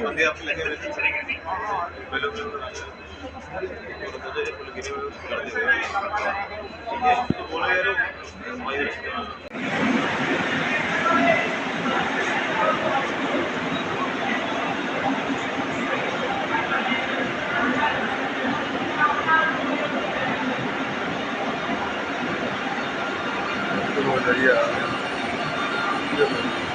ਬੰਦੇ ਆਪ ਲੱਗੇ ਹੋਏ ਨੇ ਪਹਿਲਾਂ ਉਹਦੇ ਕੋਲ ਗਿਰੇ ਹੋਏ ਕਰਦੇ ਹੋਏ ਠੀਕ ਹੈ ਬੋਲੇ ਯਾਰ ਮਾਈ ਰਿਸ਼ਤਾ ਲੋ ਜੀ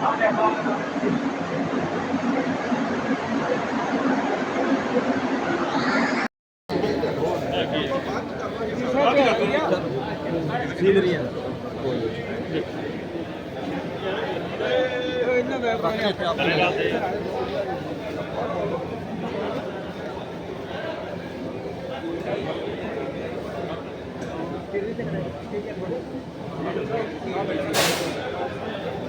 ਅੱਜ 8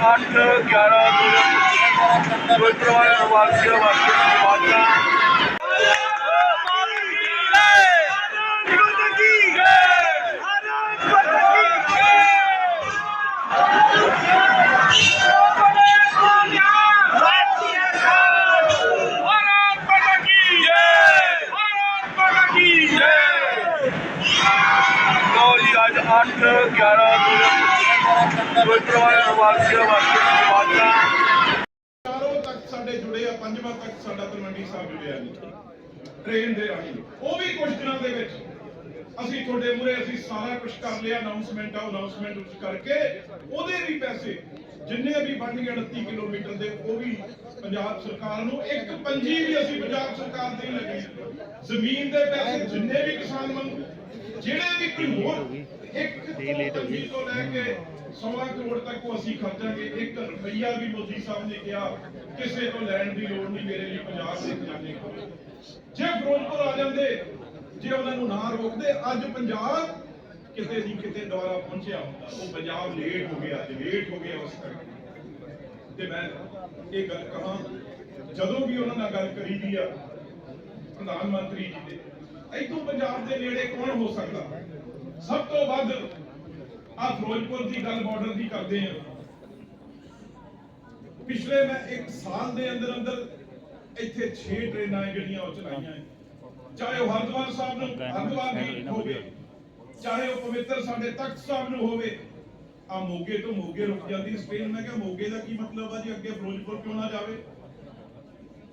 8 11 ਗੁਰਦੁਆਰਾ ਵਾਸੀਆਂ ਵਾਸਤੇ ਵਾਦਾ Doctor. 8 11 ਕੋਈ ਪ੍ਰਵਾਹ ਚਾਰੋਂ ਤੱਕ ਸਾਡੇ ਜੁੜੇ ਆ, ਪੰਜਵਾਂ ਤੱਕ ਸਾਡਾ ਤਲਵੰਡੀ ਸਾਹਿਬ ਜੁੜਿਆ ਜੀ। ਟ੍ਰੇਨ ਦੇ ਰਾਹੀਂ। ਉਹ ਵੀ ਕੁਝ ਦਿਨਾਂ ਦੇ ਵਿੱਚ। ਅਸੀਂ ਤੁਹਾਡੇ ਮੂਰੇ ਅਸੀਂ ਸਾਰਾ ਕੁਝ ਕਰ ਲਿਆ ਅਨਾਉਂਸਮੈਂਟ ਆ ਅਨਾਉਂਸਮੈਂਟ ਉਸ ਕਰਕੇ। ਉਹਦੇ ਵੀ ਪੈਸੇ, ਜਿੰਨੇ ਵੀ ਬਣਨਗੇ 38 ਕਿਲੋਮੀਟਰ ਦੇ, ਉਹ ਵੀ ਪੰਜਾਬ ਸਰਕਾਰ ਨੂੰ ਇੱਕ ਪੰਜੀ ਵੀ ਅਸੀਂ ਪੰਜਾਬ ਸਰਕਾਰ ਦੇ ਹੀ ਲੱਗੇ। ਜ਼ਮੀਨ ਦੇ ਪੈਸੇ ਜਿੰਨੇ ਵੀ ਕਿਸਾਨ ਮੰਗ ਜਿਹੜੇ ਵੀ ਕੋਈ ਹੋਰ ਇੱਕ ਤੋਂ ਪੰਜੀ ਤੋਂ ਲੈ ਕੇ 16 ਕਰੋੜ ਤੱਕ ਉਹ ਅਸੀਂ ਖਰਚਾਂਗੇ। ਇੱਕ ਰੁਪਈਆ ਵੀ ਮੋਦੀ ਸਾਹਿਬ ਨੇ ਕਿਹਾ ਕਿਸੇ ਤੋਂ ਲੈਣ ਦੀ ਲੋੜ ਨਹੀਂ ਮੇਰੇ ਲਈ ਪੰਜਾਬ ਦੇ ਖਜ਼ਾਨੇ ਖੋਲ੍ਹੋ। ਜੇ ਫਿਰੋਜ਼ਪੁਰ ਆ ਜਾਂਦੇ ਜੇ ਉਹਨਾਂ ਨੂੰ ਨਾ ਰੋਕਦੇ ਅੱਜ ਪੰਜਾਬ ਕਿਤੇ ਦੀ ਕਿਤੇ ਦੁਆਰਾ ਪਹੁੰਚਿਆ ਹੁੰਦਾ। ਉਹ ਪੰਜਾਬ ਲੇਟ ਹੋ ਗਿਆ ਤੇ ਲੇਟ ਹੋ ਗਿਆ ਉਸ ਕਰਕੇ ਤੇ ਮੈਂ ਇਹ ਗੱਲ ਕਹਾਂ ਜਦੋਂ ਵੀ ਉਹਨਾਂ ਨਾਲ ਗੱਲ ਕਰੀ ਦੀ ਆ ਪ੍ਰਧਾਨ ਮੰਤਰੀ ਜੀ ਦੇ ਇਦੋਂ ਪੰਜਾਬ ਦੇ ਨੇੜੇ ਕੌਣ ਹੋ ਸਕਦਾ? ਸਭ ਤੋਂ ਵੱਧ ਆ ਫਿਰੋਜ਼ਪੁਰ ਦੀ ਗੱਲ ਬਾਰਡਰ ਦੀ ਕਰਦੇ ਆ ਪਿਛਲੇ ਮੈਂ ਇੱਕ ਸਾਲ ਦੇ ਅੰਦਰ ਅੰਦਰ ਇੱਥੇ 6 ਟ੍ਰੇਨਾਂ ਜਿਹੜੀਆਂ ਉਹ ਚਲਾਈਆਂ ਚਾਹੇ ਉਹ ਹਰਿਦੁਆਰ ਸਾਹਿਬ ਨੂੰ ਹਰਿਦੁਆਰ ਦੀ ਹੋਵੇ ਚਾਹੇ ਉਹ ਪਵਿੱਤਰ ਸਾਡੇ ਤਖਤ ਸਾਹਿਬ ਨੂੰ ਹੋਵੇ ਆ ਮੋਗੇ ਤੋਂ ਮੋਗੇ ਰੁਕ ਜਾਂਦੀ ਸਪੇਨ ਮੈਂ ਕਿਹਾ ਮੋਗੇ ਦਾ ਕੀ ਮਤਲਬ ਆ ਜੀ? ਅੱਗੇ ਫਿਰੋਜ਼ਪੁਰ ਕਿਉਂ ਨਾ ਜਾਵੇ?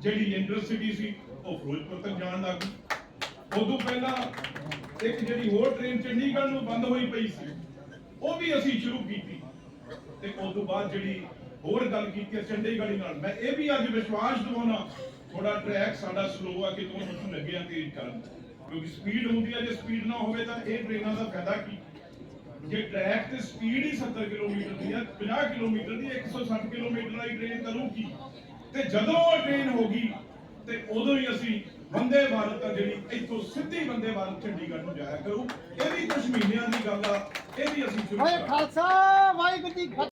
ਜਿਹੜੀ ਇੰਟਰਸਿਟੀ ਸੀ ਉਹ ਫਿਰੋਜ਼ਪੁਰ ਤੱਕ ਜਾਣ ਲੱਗ ਗਈ। ਉਦੋਂ ਪਹਿਲਾਂ ਇੱਕ ਜਿਹੜੀ ਹੋਰ ਟ੍ਰੇਨ ਚੰਡੀਗੜ੍ਹ ਨੂੰ ਬੰਦ ਹੋਈ ਪਈ ਸੀ, ਉਹ ਵੀ ਅਸੀਂ ਸ਼ੁਰੂ ਕੀਤੀ। ਤੇ ਉਸ ਤੋਂ ਬਾਅਦ ਜਿਹੜੀ ਹੋਰ ਗੱਲ ਕੀਤੀ ਹੈ ਚੰਡੀਗੜ੍ਹ ਨਾਲ, ਮੈਂ ਇਹ ਵੀ ਅੱਜ ਵਿਸ਼ਵਾਸ ਦਿਵਾਉਣਾ ਥੋੜਾ ਟਰੈਕ ਸਾਡਾ ਸਲੋ ਆ ਕਿ ਤੁਹਾਨੂੰ ਨੂੰ ਲੱਗਿਆ ਤੇਜ਼ ਕਰਨ ਕਿਉਂਕਿ ਸਪੀਡ ਹੁੰਦੀ ਹੈ ਜੇ ਸਪੀਡ ਨਾ ਹੋਵੇ ਤਾਂ ਇਹ ਟ੍ਰੇਨਾਂ ਦਾ ਫਾਇਦਾ ਕੀ? ਜੇ ਟਰੈਕ ਤੇ ਸਪੀਡ ਹੀ 70 ਕਿਲੋਮੀਟਰ ਦੀ ਹੈ 50 ਕਿਲੋਮੀਟਰ ਦੀ 160 ਕਿਲੋਮੀਟਰ ਵਾਲੀ ਟ੍ਰੇਨ ਕਰੂਗੀ। ਤੇ ਜਦੋਂ ਉਹ ਟ੍ਰੇਨ ਹੋਗੀ ਤੇ ਉਦੋਂ ਹੀ ਅਸੀਂ ਵੰਦੇ ਭਾਰਤ ਆ ਜਿਹੜੀ ਇੱਥੋਂ ਸਿੱਧੀ ਵੰਦੇ ਭਾਰਤ ਚੰਡੀਗੜ੍ਹ ਨੂੰ ਜਾਇਆ ਕਰੂ। ਇਹ ਵੀ ਕੁਝ ਮਹੀਨਿਆਂ ਦੀ ਗੱਲ ਆ ਇਹ ਵੀ ਅਸੀਂ ਸ਼ੁਰੂ ਕਰਾਂਗੇ। ਖਾਲਸਾ ਵਾਹਿਗੁਰੂ ਜੀ ਕੀ ਫਤਿਹ।